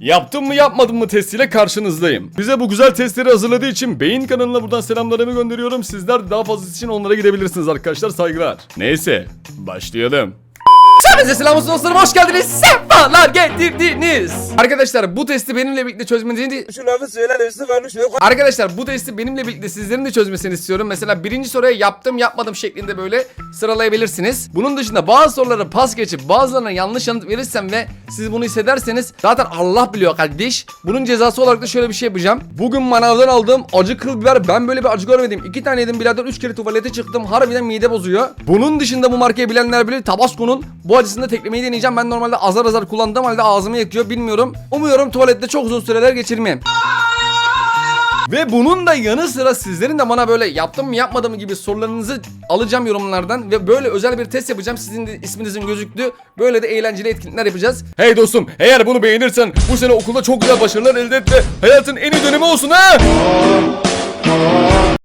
Yaptım mı yapmadım mı testiyle karşınızdayım. Bize bu güzel testleri hazırladığı için Beyin kanalına buradan selamlarımı gönderiyorum. Sizler daha fazlası için onlara gidebilirsiniz arkadaşlar saygılar. Neyse başlayalım. Hepinize selam olsun dostlarım hoş geldiniz. Sefalar getirdiniz. Arkadaşlar bu testi benimle birlikte çözmenizi Şu lafı söyle ölmüş ve Arkadaşlar bu testi benimle birlikte sizlerin de çözmesini istiyorum. Mesela birinci soruya yaptım yapmadım şeklinde böyle sıralayabilirsiniz. Bunun dışında bazı soruları pas geçip bazılarına yanlış yanıt verirsem ve siz bunu hissederseniz zaten Allah biliyor kardeş. Bunun cezası olarak da şöyle bir şey yapacağım. Bugün manavdan aldığım acı kıl biber ben böyle bir acı görmedim. İki tane yedim birader üç kere tuvalete çıktım. Harbiden mide bozuyor. Bunun dışında bu markayı bilenler bilir. Tabasco'nun bu acısını da teklemeyi deneyeceğim. Ben normalde azar azar kullandığım halde ağzımı yakıyor bilmiyorum. Umuyorum tuvalette çok uzun süreler geçirmeyeyim. Ve bunun da yanı sıra sizlerin de bana böyle yaptım mı yapmadım mı gibi sorularınızı alacağım yorumlardan ve böyle özel bir test yapacağım. Sizin de isminizin gözüktü. Böyle de eğlenceli etkinlikler yapacağız. Hey dostum eğer bunu beğenirsen bu sene okulda çok güzel başarılar elde et ve hayatın en iyi dönemi olsun ha.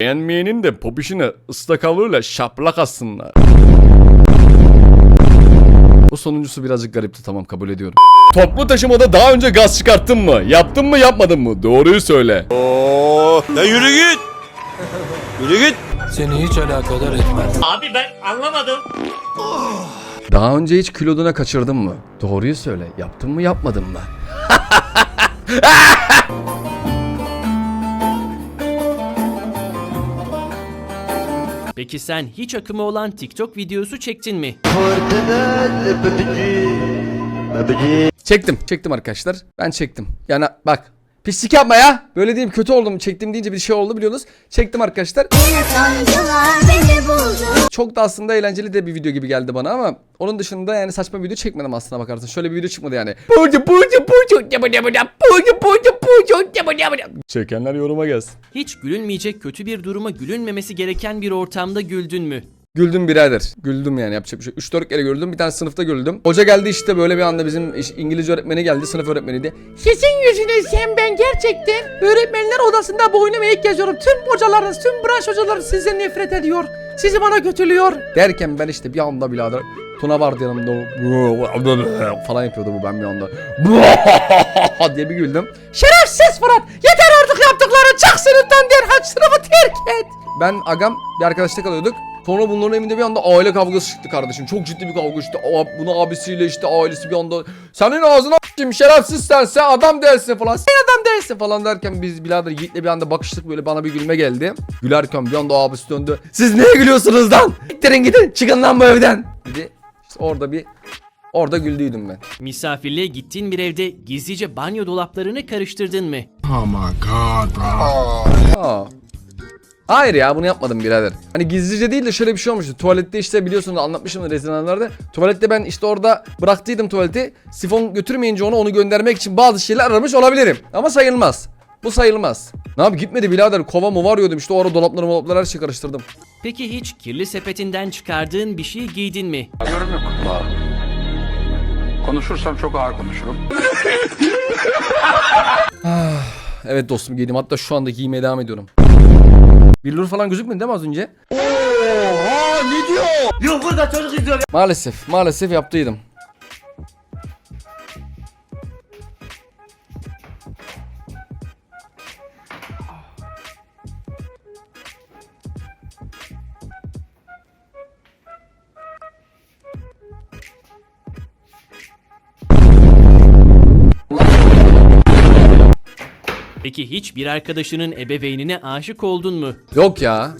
Beğenmeyenin de popişini ıslak havluyla şaplak atsınlar. Sonuncusu birazcık garipti tamam kabul ediyorum. Toplu taşımada daha önce gaz çıkarttın mı? Yaptın mı yapmadın mı? Doğruyu söyle. Oo, ya yürü git. Yürü git. Seni hiç alakadar etmez. Abi ben anlamadım. Daha önce hiç kiloduna kaçırdın mı? Doğruyu söyle. Yaptın mı yapmadın mı? Peki sen hiç akımı olan TikTok videosu çektin mi? Çektim. Çektim arkadaşlar. Ben çektim. Yani bak. Pislik yapma ya. Böyle diyeyim kötü oldum. Çektim deyince bir şey oldu biliyorsunuz. Çektim arkadaşlar. Çok da aslında eğlenceli de bir video gibi geldi bana ama onun dışında yani saçma bir video çekmedim aslına bakarsan. Şöyle bir video çıkmadı yani. Çekenler yoruma gelsin. Hiç gülünmeyecek kötü bir duruma gülünmemesi gereken bir ortamda güldün mü? Güldüm birader. Güldüm yani yapacak bir şey. 3-4 kere güldüm. Bir tane sınıfta güldüm. Hoca geldi işte böyle bir anda bizim İngilizce öğretmeni geldi. Sınıf öğretmeniydi. Sizin yüzünüzden ben gerçekten öğretmenler odasında boynuma eğik geziyorum. Tüm hocalarınız, tüm branş hocaları sizden nefret ediyor. Sizi bana kötülüyor. Derken ben işte bir anda birader Tuna vardı yanımda falan yapıyordu bu ben bir anda diye bir güldüm. Şerefsiz Fırat! Yeter artık yaptıkların! Ben agam bir arkadaşta kalıyorduk. Sonra bunların evinde bir anda aile kavgası çıktı kardeşim. Çok ciddi bir kavga işte. Bunu abisiyle işte ailesi bir anda senin ağzına a**ayım şerefsiz sense adam değilsin falan. Sen adam değilsin falan derken biz birader Yiğit'le bir anda bakıştık böyle bana bir gülme geldi. Gülerken bir anda abisi döndü. Siz neye gülüyorsunuz lan? Gittirin gidin çıkın lan bu evden. Dedi. İşte orada bir orada güldüydüm ben. Misafirliğe gittiğin bir evde gizlice banyo dolaplarını karıştırdın mı? Aa. Hayır ya bunu yapmadım birader. Hani gizlice değil de şöyle bir şey olmuştu. Tuvalette işte biliyorsunuz anlatmışım restoranlarda. Tuvalette ben işte orada bıraktıydım tuvaleti. Sifon götürmeyince onu onu göndermek için bazı şeyler aramış olabilirim. Ama sayılmaz. Bu sayılmaz. Ne yap gitmedi birader kova mı arıyordum işte o ara dolapları dolapları her şeyi karıştırdım. Peki hiç kirli sepetinden çıkardığın bir şey giydin mi? Yorum yok. Konuşursam çok ağır konuşurum. Evet dostum giydim hatta şu anda giymeye devam ediyorum. Billur falan gözükmedi değil mi az önce? Yok burada çocuk izliyor. Maalesef maalesef yaptıydım. Peki hiç bir arkadaşının ebeveynine aşık oldun mu? Yok ya.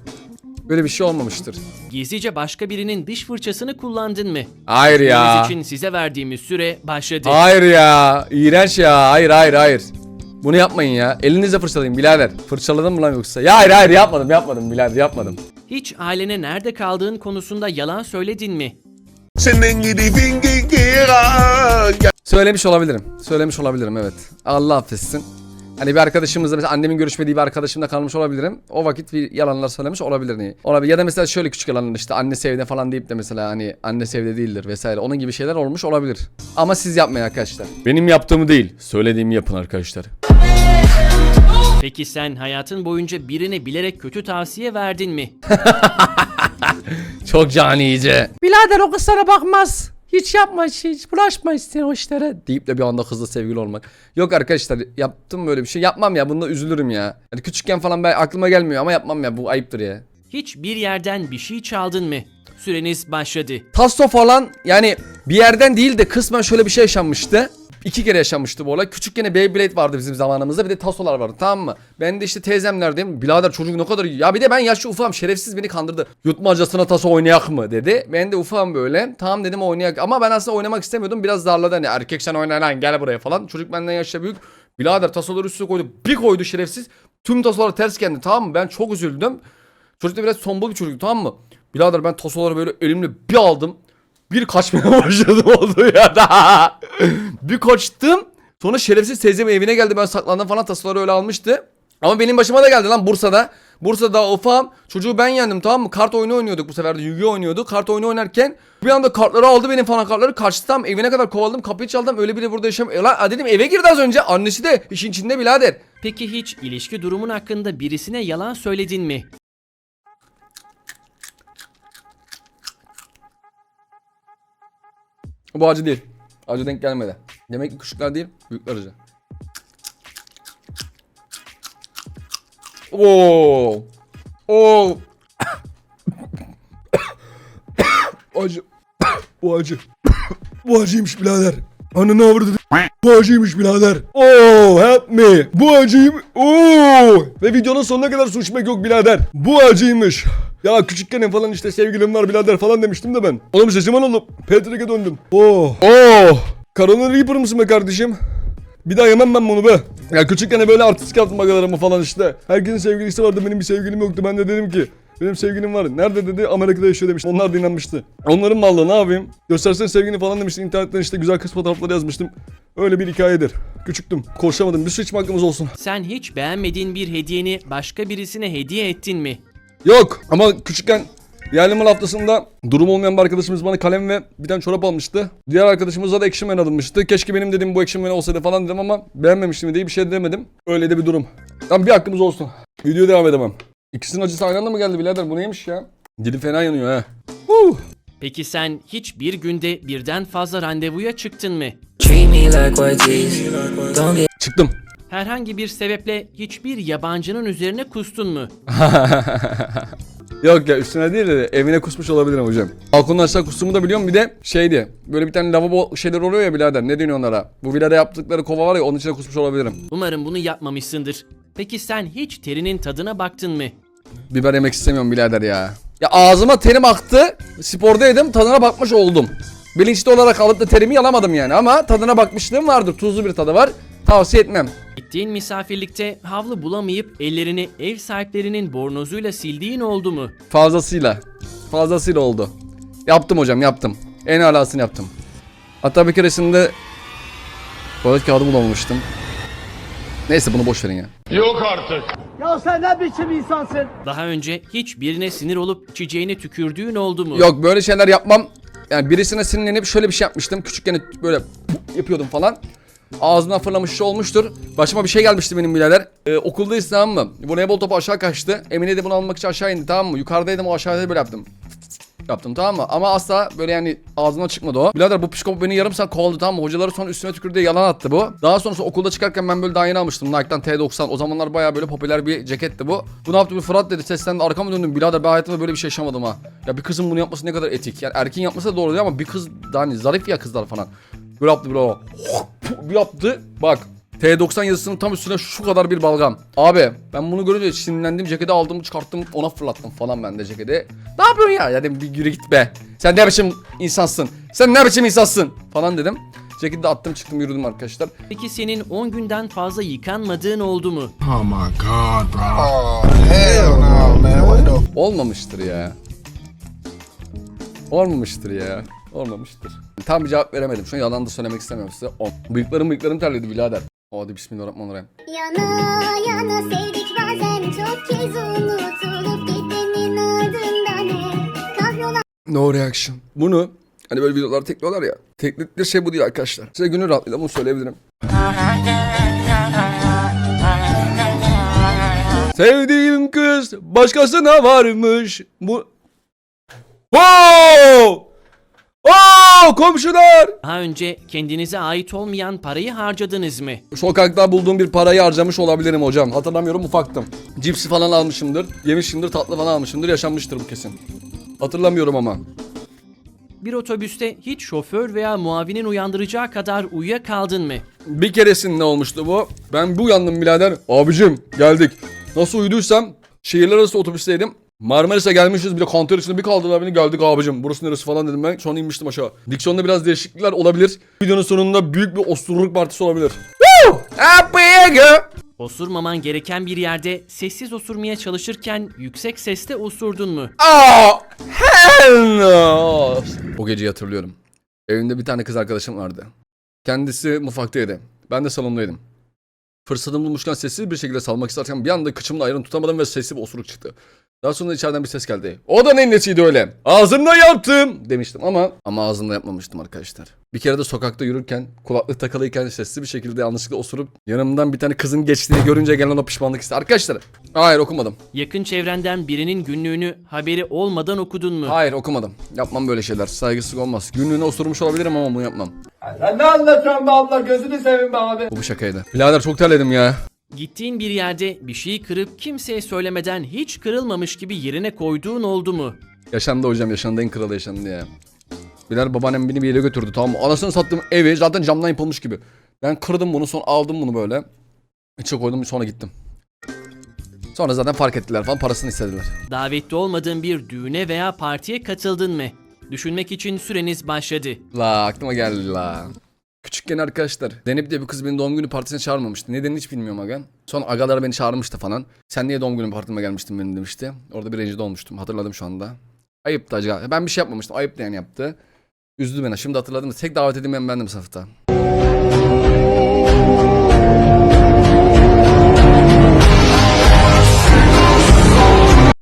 Böyle bir şey olmamıştır. Gizlice başka birinin diş fırçasını kullandın mı? Hayır ya. Deniz için size verdiğimiz süre başladı. Hayır ya. İğrenç ya. Hayır hayır hayır. Bunu yapmayın ya. Elinizle fırçalayın birader. Fırçaladım mı lan yoksa? Ya hayır hayır yapmadım yapmadım birader yapmadım. Hiç ailene nerede kaldığın konusunda yalan söyledin mi? Söylemiş olabilirim. Söylemiş olabilirim evet. Allah affetsin. Hani bir arkadaşımızla mesela annemin görüşmediği bir arkadaşımla kalmış olabilirim. O vakit bir yalanlar söylemiş olabilir. Olabilir. Ya da mesela şöyle küçük yalanlar işte anne sevde falan deyip de mesela hani anne sevde değildir vesaire. Onun gibi şeyler olmuş olabilir. Ama siz yapmayın arkadaşlar. Benim yaptığımı değil, söylediğimi yapın arkadaşlar. Peki sen hayatın boyunca birine bilerek kötü tavsiye verdin mi? Çok canice. Birader o kız sana bakmaz. Hiç yapma hiç bulaşma sen o işlere. deyip de bir anda kızla sevgili olmak. Yok arkadaşlar yaptım böyle bir şey. Yapmam ya bunda üzülürüm ya. Hani küçükken falan ben aklıma gelmiyor ama yapmam ya bu ayıptır ya. Hiç bir yerden bir şey çaldın mı? Süreniz başladı. Tasso falan yani bir yerden değil de kısmen şöyle bir şey yaşanmıştı. İki kere yaşanmıştı bu olay. Küçükken Beyblade vardı bizim zamanımızda bir de tasolar vardı tamam mı? Ben de işte teyzemlerdeyim. Birader çocuk ne kadar. Ya bir de ben yaşlı ufam şerefsiz beni kandırdı. Yutmacasına taso oynayak mı dedi. Ben de ufam böyle. Tamam dedim oynayak ama ben aslında oynamak istemiyordum. Biraz darladı hani erkek sen oyna lan gel buraya falan. Çocuk benden yaşça büyük. Birader tasoları üstüne koydu. Bir koydu şerefsiz. Tüm tasolar ters geldi tamam mı? Ben çok üzüldüm. Çocuk da biraz tombul bir çocuk tamam mı? Birader ben tasoları böyle elimle bir aldım. Bir kaçmaya başladım oldu ya da. bir kaçtım. Sonra şerefsiz teyzem evine geldi ben saklandım falan tasoları öyle almıştı. Ama benim başıma da geldi lan Bursa'da. Bursa'da ufam çocuğu ben yendim tamam mı? Kart oyunu oynuyorduk bu sefer de Yu-Gi-Oh oynuyorduk. Kart oyunu oynarken bir anda kartları aldı benim falan kartları. Kaçtı tam evine kadar kovaladım kapıyı çaldım. Öyle biri burada yaşam. E lan dedim eve girdi az önce. Annesi de işin içinde birader. Peki hiç ilişki durumun hakkında birisine yalan söyledin mi? Bu acı değil. Acı denk gelmedi. Demek ki küçükler değil, büyükler acı. Oo. Oo. acı. Bu acı. Bu acıymış birader. Ananı avradı. Bu acıymış birader. Oo help me. Bu acıyım. Oo. Ve videonun sonuna kadar su içmek yok birader. Bu acıymış. Ya küçükken falan işte sevgilim var birader falan demiştim de ben. Oğlum şaşırman oğlum. Patrick'e döndüm. Oo. Oo. Carolina Reaper mısın be kardeşim? Bir daha yemem ben bunu be. Ya küçükken böyle artistik yaptım agalarımı falan işte. Herkesin sevgilisi vardı benim bir sevgilim yoktu. Ben de dedim ki benim sevgilim var. Nerede dedi Amerika'da yaşıyor demişti. Onlar da inanmıştı. Onların mallı ne yapayım? Göstersene sevgilini falan demişti. İnternetten işte güzel kız fotoğrafları yazmıştım. Öyle bir hikayedir. Küçüktüm. Koşamadım. Bir su içme hakkımız olsun. Sen hiç beğenmediğin bir hediyeni başka birisine hediye ettin mi? Yok ama küçükken yerli mal haftasında durum olmayan bir arkadaşımız bana kalem ve bir tane çorap almıştı. Diğer arkadaşımıza da Action Man alınmıştı. Keşke benim dediğim bu Action Man olsaydı falan dedim ama beğenmemiştim diye bir şey demedim. Öyle de bir durum. Tamam bir hakkımız olsun. Videoya devam edemem. İkisinin acısı aynı anda mı geldi birader? Bu neymiş ya? Dilim fena yanıyor ha. Huh. Peki sen hiç bir günde birden fazla randevuya çıktın mı? Çıktım. Herhangi bir sebeple hiçbir yabancının üzerine kustun mu? Yok ya üstüne değil de evine kusmuş olabilirim hocam. Balkondan aşağı kustuğumu da biliyorum bir de şeydi. Böyle bir tane lavabo şeyler oluyor ya birader ne deniyor onlara? Bu villada yaptıkları kova var ya onun içine kusmuş olabilirim. Umarım bunu yapmamışsındır. Peki sen hiç terinin tadına baktın mı? Biber yemek istemiyorum birader ya. Ya ağzıma terim aktı. Spordaydım tadına bakmış oldum. Bilinçli olarak alıp da terimi yalamadım yani ama tadına bakmışlığım vardır. Tuzlu bir tadı var. Tavsiye etmem. Gittiğin misafirlikte havlu bulamayıp ellerini ev sahiplerinin bornozuyla sildiğin oldu mu? Fazlasıyla. Fazlasıyla oldu. Yaptım hocam yaptım. En alasını yaptım. Hatta bir keresinde tuvalet kağıdı bulamamıştım. Neyse bunu boş verin ya. Daha önce hiç birine sinir olup çiçeğine tükürdüğün oldu mu? Yok böyle şeyler yapmam. Yani birisine sinirlenip şöyle bir şey yapmıştım. Küçükken böyle yapıyordum falan. Ağzına fırlamış şey olmuştur. Başıma bir şey gelmişti benim birader. Ee, okuldayız tamam mı? Voleybol topu aşağı kaçtı. Emine de bunu almak için aşağı indi tamam mı? Yukarıdaydım o aşağıda böyle yaptım. Yaptım tamam mı? Ama asla böyle yani ağzına çıkmadı o. Birader bu psikop beni yarım saat kovaladı tamam mı? Hocaları sonra üstüme tükürdü yalan attı bu. Daha sonrası okulda çıkarken ben böyle daha yeni almıştım. Nike'dan T90. O zamanlar bayağı böyle popüler bir ceketti bu. Bu ne yaptı bir Fırat dedi. Seslendi arkama döndüm. Birader ben hayatımda böyle bir şey yaşamadım ha. Ya bir kızın bunu yapması ne kadar etik. Yani erkeğin yapması da doğru değil ama bir kız daha hani zarif ya kızlar falan. Böyle yaptı böyle o. Bir yaptı. Bak T90 yazısının tam üstüne şu kadar bir balgam. Abi ben bunu görünce sinirlendim ceketi aldım çıkarttım ona fırlattım falan ben de ceketi. Ne yapıyorsun ya? Ya dedim bir yürü git be. Sen ne biçim insansın? Sen ne biçim insansın? Falan dedim. Ceketi de attım çıktım yürüdüm arkadaşlar. Peki senin 10 günden fazla yıkanmadığın oldu mu? Olmamıştır ya. Olmamıştır ya. Olmamıştır. Tam bir cevap veremedim. Şu an yalan da söylemek istemiyorum size. O. Bıyıklarım bıyıklarım terledi birader. Hadi bismillahirrahmanirrahim. Yana yana sevdik bazen çok kez unutulup gitmenin ardından hep kahrolan No reaction. Bunu hani böyle videolar tekliyorlar ya. Teknikli şey bu değil arkadaşlar. Size gönül rahatlığıyla bunu söyleyebilirim. Sevdiğim kız başkasına varmış. Bu... Wow! Aa komşular! Daha önce kendinize ait olmayan parayı harcadınız mı? Sokakta bulduğum bir parayı harcamış olabilirim hocam. Hatırlamıyorum ufaktım. Cipsi falan almışımdır. Yemişimdir tatlı falan almışımdır. Yaşanmıştır bu kesin. Hatırlamıyorum ama. Bir otobüste hiç şoför veya muavinin uyandıracağı kadar uyuyakaldın mı? Bir keresinde olmuştu bu. Ben bu uyandım birader. Abicim geldik. Nasıl uyuduysam şehirler arası otobüsteydim. Marmaris'e gelmişiz bir de kanter içinde bir kaldırdılar beni geldik abicim burası neresi falan dedim ben sonra inmiştim aşağı. Diksiyonda biraz değişiklikler olabilir. Videonun sonunda büyük bir osurluk partisi olabilir. Osurmaman gereken bir yerde sessiz osurmaya çalışırken yüksek sesle osurdun mu? Aa, hell no. O geceyi hatırlıyorum. Evimde bir tane kız arkadaşım vardı. Kendisi mutfaktaydı. Ben de salondaydım. Fırsatımı bulmuşken sessiz bir şekilde salmak isterken bir anda kıçımla ayrım tutamadım ve sesli bir osuruk çıktı. Daha sonra içeriden bir ses geldi. O da neyin nesiydi öyle? Ağzımla yaptım demiştim ama ama ağzımla yapmamıştım arkadaşlar. Bir kere de sokakta yürürken kulaklık takılıyken sesli bir şekilde yanlışlıkla osurup yanımdan bir tane kızın geçtiğini görünce gelen o pişmanlık hissi. Arkadaşlar hayır okumadım. Yakın çevrenden birinin günlüğünü haberi olmadan okudun mu? Hayır okumadım. Yapmam böyle şeyler. Saygısızlık olmaz. Günlüğüne osurmuş olabilirim ama bunu yapmam. Sen ne anlatıyorsun be abla gözünü seveyim be abi. Bu bir şakaydı. Birader çok terledim ya. Gittiğin bir yerde bir şeyi kırıp kimseye söylemeden hiç kırılmamış gibi yerine koyduğun oldu mu? Yaşandı hocam yaşandı en kralı yaşandı ya. Birader babaannem beni bir yere götürdü tamam mı? Anasını sattığım evi zaten camdan yapılmış gibi. Ben kırdım bunu sonra aldım bunu böyle. İçe koydum sonra gittim. Sonra zaten fark ettiler falan parasını istediler. Davetli olmadığın bir düğüne veya partiye katıldın mı? Düşünmek için süreniz başladı. La aklıma geldi la. Küçükken arkadaşlar Denip diye bir kız beni doğum günü partisine çağırmamıştı. Nedenini hiç bilmiyorum aga. Sonra agalar beni çağırmıştı falan. Sen niye doğum günü partime gelmiştin benim demişti. Orada bir rencide olmuştum. Hatırladım şu anda. Ayıptı acaba. Ben bir şey yapmamıştım. Ayıptı yani yaptı. Üzdü beni. Şimdi hatırladım. Tek davet edilmeyen bendim sınıfta.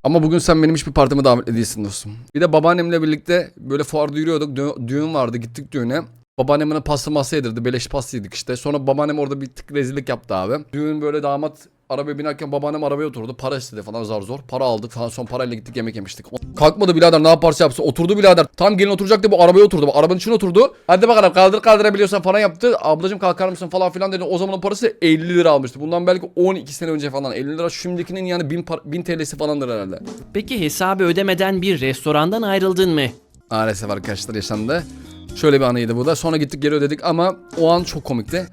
Ama bugün sen benim hiçbir partime davetli değilsin dostum. Bir de babaannemle birlikte böyle fuarda yürüyorduk. Dü- düğün vardı gittik düğüne. Babaannem bana pasta masa yedirdi. Beleş pasta yedik işte. Sonra babaannem orada bir tık rezillik yaptı abi. Düğün böyle damat arabaya binerken babaannem arabaya oturdu. Para istedi falan zar zor. Para aldık falan. Son parayla gittik yemek yemiştik. Kalkmadı birader ne yaparsa yapsın. Oturdu birader. Tam gelin oturacaktı bu arabaya oturdu. Bu arabanın içine oturdu. Hadi bakalım kaldır kaldırabiliyorsan falan yaptı. Ablacım kalkar mısın falan filan dedi. O zamanın parası 50 lira almıştı. Bundan belki 12 sene önce falan. 50 lira şimdikinin yani 1000, par- 1000 TL'si falandır herhalde. Peki hesabı ödemeden bir restorandan ayrıldın mı? Maalesef arkadaşlar yaşandı. Şöyle bir anıydı bu da. Sonra gittik geri ödedik ama o an çok komikti.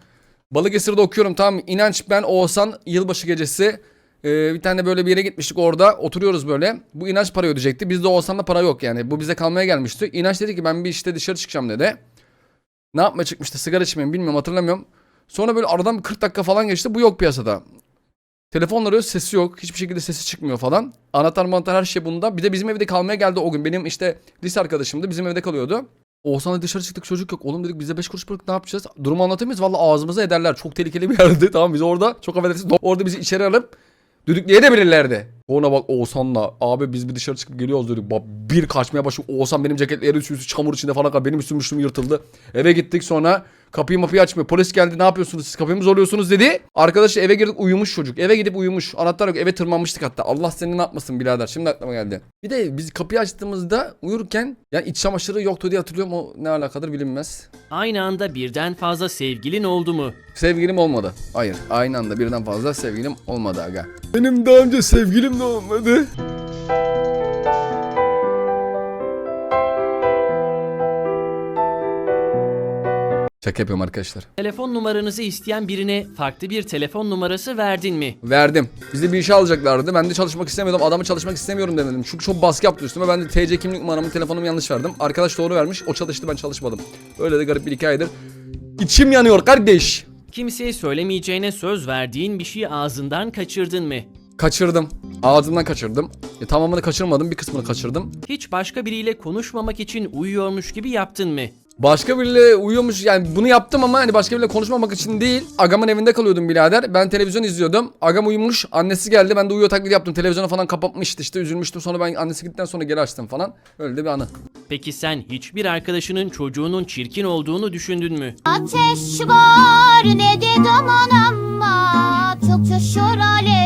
Balıkesir'de okuyorum mı? İnanç ben Oğuzhan yılbaşı gecesi e, bir tane böyle bir yere gitmiştik orada oturuyoruz böyle. Bu İnanç para ödeyecekti. Bizde Oğuzhan'da para yok yani. Bu bize kalmaya gelmişti. İnanç dedi ki ben bir işte dışarı çıkacağım dedi. Ne yapmaya çıkmıştı? Sigara içmeye mi bilmiyorum hatırlamıyorum. Sonra böyle aradan bir 40 dakika falan geçti. Bu yok piyasada. Telefonla arıyor sesi yok. Hiçbir şekilde sesi çıkmıyor falan. Anahtar mantar her şey bunda. Bir de bizim evde kalmaya geldi o gün. Benim işte lise arkadaşımdı. Bizim evde kalıyordu. Oğuzhan'la dışarı çıktık çocuk yok. Oğlum dedik bize 5 kuruş bırak ne yapacağız? Durumu anlatamayız. Valla ağzımıza ederler. Çok tehlikeli bir yerdi. Tamam biz orada çok affedersiniz. Orada bizi içeri alıp düdükleyebilirlerdi. Ona bak Oğuzhan'la abi biz bir dışarı çıkıp geliyoruz dedik. Bak bir kaçmaya başladı. Oğuzhan benim ceketle yere üstü çamur içinde falan kaldı. Benim üstüm üstüm yırtıldı. Eve gittik sonra kapıyı mapıyı açmıyor. Polis geldi ne yapıyorsunuz siz kapıyı mı zorluyorsunuz dedi. Arkadaşı eve girdik uyumuş çocuk. Eve gidip uyumuş. Anahtar yok eve tırmanmıştık hatta. Allah seni ne yapmasın birader. Şimdi aklıma geldi. Bir de biz kapıyı açtığımızda uyurken yani iç çamaşırı yoktu diye hatırlıyorum. O ne alakadır bilinmez. Aynı anda birden fazla sevgilin oldu mu? Sevgilim olmadı. Hayır. Aynı anda birden fazla sevgilim olmadı aga. Benim daha önce sevgilim de olmadı. Şaka yapıyorum arkadaşlar. Telefon numaranızı isteyen birine farklı bir telefon numarası verdin mi? Verdim. Bizi bir işe alacaklardı. Ben de çalışmak istemiyordum. Adamı çalışmak istemiyorum demedim. Çünkü çok baskı yaptı üstüme. Ben de TC kimlik numaramı telefonumu yanlış verdim. Arkadaş doğru vermiş. O çalıştı ben çalışmadım. Öyle de garip bir hikayedir. İçim yanıyor kardeş. Kimseye söylemeyeceğine söz verdiğin bir şeyi ağzından kaçırdın mı? Kaçırdım. Ağzımdan kaçırdım. E, tamamını kaçırmadım. Bir kısmını kaçırdım. Hiç başka biriyle konuşmamak için uyuyormuş gibi yaptın mı? Başka biriyle uyuyormuş yani bunu yaptım ama hani başka biriyle konuşmamak için değil. Agamın evinde kalıyordum birader. Ben televizyon izliyordum. Agam uyumuş. Annesi geldi. Ben de uyuyor taklidi yaptım. Televizyonu falan kapatmıştı işte üzülmüştüm. Sonra ben annesi gittikten sonra geri açtım falan. Öyle de bir anı. Peki sen hiçbir arkadaşının çocuğunun çirkin olduğunu düşündün mü? Ateş var ne de aman ama Tutuşur alevler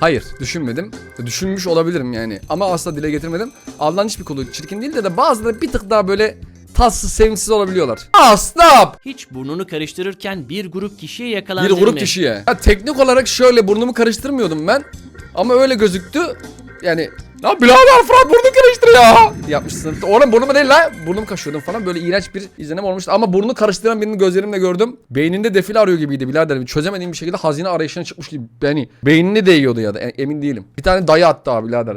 Hayır düşünmedim. Düşünmüş olabilirim yani. Ama asla dile getirmedim. Aldanış bir kolu çirkin değil de de bazıları bir tık daha böyle tatsız sevimsiz olabiliyorlar. Stop! Hiç burnunu karıştırırken bir grup kişiye Bir yakalandın grup mı? kişiye. Ya teknik olarak şöyle burnumu karıştırmıyordum ben. Ama öyle gözüktü. Yani ya birader Fırat burnunu karıştır ya. Yapmışsın. Oğlum burnumu değil la. Burnum kaşıyordum falan. Böyle iğrenç bir izlenim olmuştu. Ama burnu karıştıran birini gözlerimle gördüm. Beyninde defile arıyor gibiydi birader. Çözemediğim bir şekilde hazine arayışına çıkmış gibi. Yani beynini değiyordu ya da e- emin değilim. Bir tane dayı attı abi birader.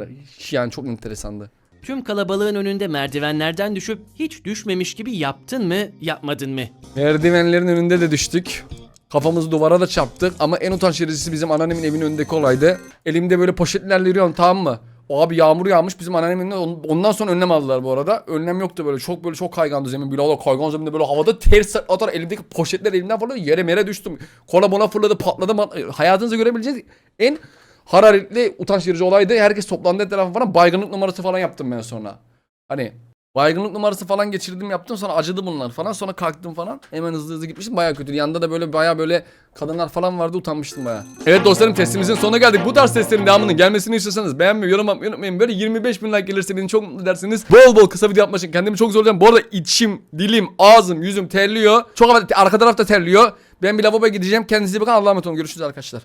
Yani çok enteresandı. Tüm kalabalığın önünde merdivenlerden düşüp hiç düşmemiş gibi yaptın mı, yapmadın mı? Merdivenlerin önünde de düştük. Kafamızı duvara da çarptık ama en utanç vericisi bizim anneannemin evinin önündeki olaydı. Elimde böyle poşetlerle yürüyorum tamam mı? O abi yağmur yağmış bizim anneannemin Ondan sonra önlem aldılar bu arada. Önlem yoktu böyle çok böyle çok kaygandı zemin. Birader kaygan zeminde böyle havada ters atar elimdeki poşetler elimden fırladı. Yere mere düştüm. Kola bona fırladı patladı. Hayatınızda görebileceğiniz en hararetli utanç verici olaydı. Herkes toplandı etrafa falan baygınlık numarası falan yaptım ben sonra. Hani Baygınlık numarası falan geçirdim yaptım. Sonra acıdı bunlar falan. Sonra kalktım falan. Hemen hızlı hızlı gitmiştim. Baya kötü yanında da böyle baya böyle kadınlar falan vardı. Utanmıştım baya. Evet dostlarım testimizin sonuna geldik. Bu tarz testlerin devamının gelmesini istiyorsanız beğenmeyi yorum yapmayı unutmayın. Böyle 25 bin like gelirse beni çok mutlu edersiniz. Bol bol kısa video yapmak için kendimi çok zorlayacağım. Bu arada içim dilim ağzım yüzüm terliyor. Çok arka tarafta terliyor. Ben bir lavaboya gideceğim. Kendinize bakın. Allah'a emanet olun. Görüşürüz arkadaşlar.